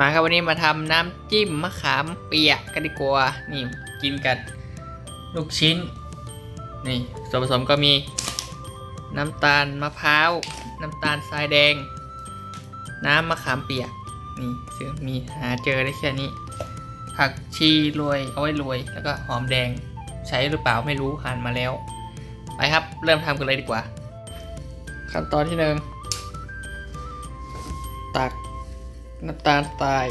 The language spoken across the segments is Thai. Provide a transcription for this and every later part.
มาครับวันนี้มาทำน้ำจิ้มมะขามเปียกกันดีกว่า นี่กินกับลูกชิ้น นี่ส่วนผสมก็มีน้ำตาลมะพร้าว น้ำตาลทรายแดง น้ำมะขามเปียก นี่ซึ่งมีหาเจอได้แค่นี้ ผักชีโรยเอาไว้โรยแล้วก็หอมแดงใช้หรือเปล่าไม่รู้หั่นมาแล้ว ไปครับเริ่มทำกันเลยดีกว่า ขั้นตอนที่หนึ่งตัก น้ำตาลทราย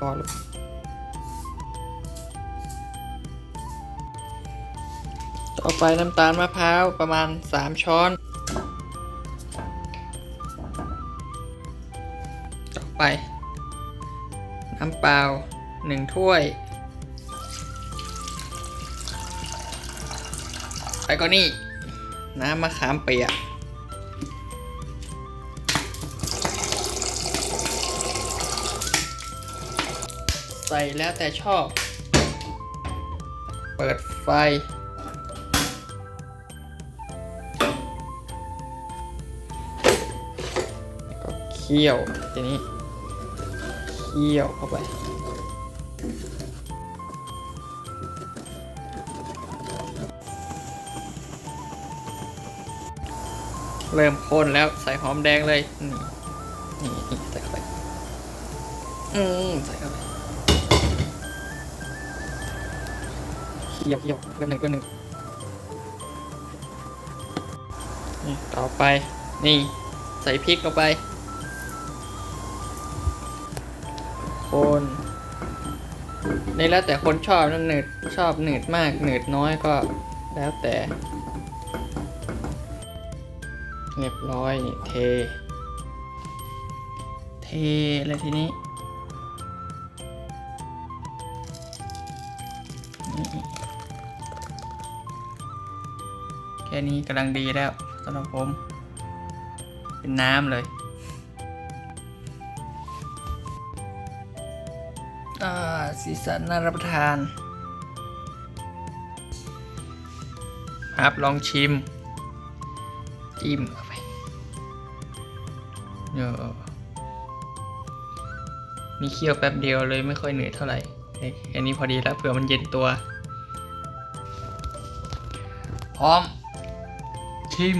ก่อนต่อไปน้ำตาลมะพร้าวประมาณ 3 ช้อน ต่อไป น้ำเปล่า 1 ถ้วย ไปก็นี่ น้ำมะขามเปียก ใส่แล้วแต่ชอบ เปิดไฟ ก็เคี่ยวทีนี้ เคี่ยวเข้าไปเริ่มข้นแล้วใส่หอมแดงเลย นี่ นี่ใส่เข้าไป อืม ใส่เข้าไป เคี่ยวเคี่ยวเป็นหนึ่งเป็นหนึ่งนี่ต่อไป นี่ ใส่พริกลงไป คน นี่แล้วแต่คนชอบนั่นหนืดชอบหนืดมากหนืดน้อยก็แล้วแต่ เรียบร้อยนี่เท เทเลยทีนี้ นี่แค่นี้กำลังดีแล้วสำหรับผม เป็นน้ำเลยอ่าสีสันน่ารับประทานครับลองชิม จิ้มเข้าไปเออมีเคี่ยวแป๊บเดียวเลยไม่ค่อยเหนื่อยเท่าไหร่ อันนี้พอดีแล้วเผื่อมันเย็นตัว พร้อม ชิม